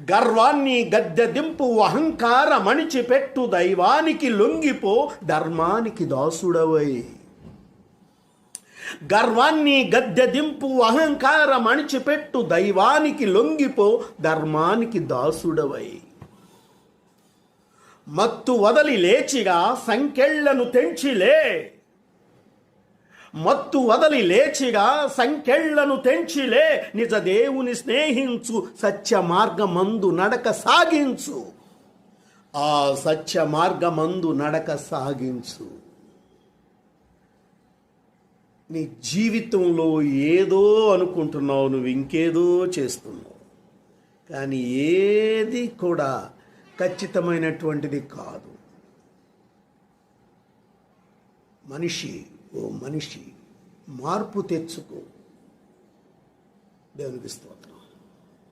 గర్వాన్ని గద్దెదింపు అహంకార మణిచిపెట్టు దైవానికి లొంగిపో ధర్మానికి దాసుడవై. గర్వాన్ని గద్దెదింపు అహంకార మణిచిపెట్టు దైవానికి లొంగిపో ధర్మానికి దాసుడవై. మత్తు వదలి లేచిగా సంకెళ్ళను తెంచిలే. మత్తు వదలి లేచిగా సంఖ్యళ్ళను తెంచిలే నిజ దేవుని స్నేహించు సత్య మార్గమందు నడక సాగించు. ఆ సత్య మార్గమందు నడక సాగించు. నీ జీవితంలో ఏదో అనుకుంటున్నావు నువ్వు ఇంకేదో చేస్తున్నావు. కానీ ఏది కూడా ఖచ్చితమైనటువంటిది కాదు. మనిషి ఓ మనిషి మార్పు తెచ్చుకో దేవునికి స్తోత్రం.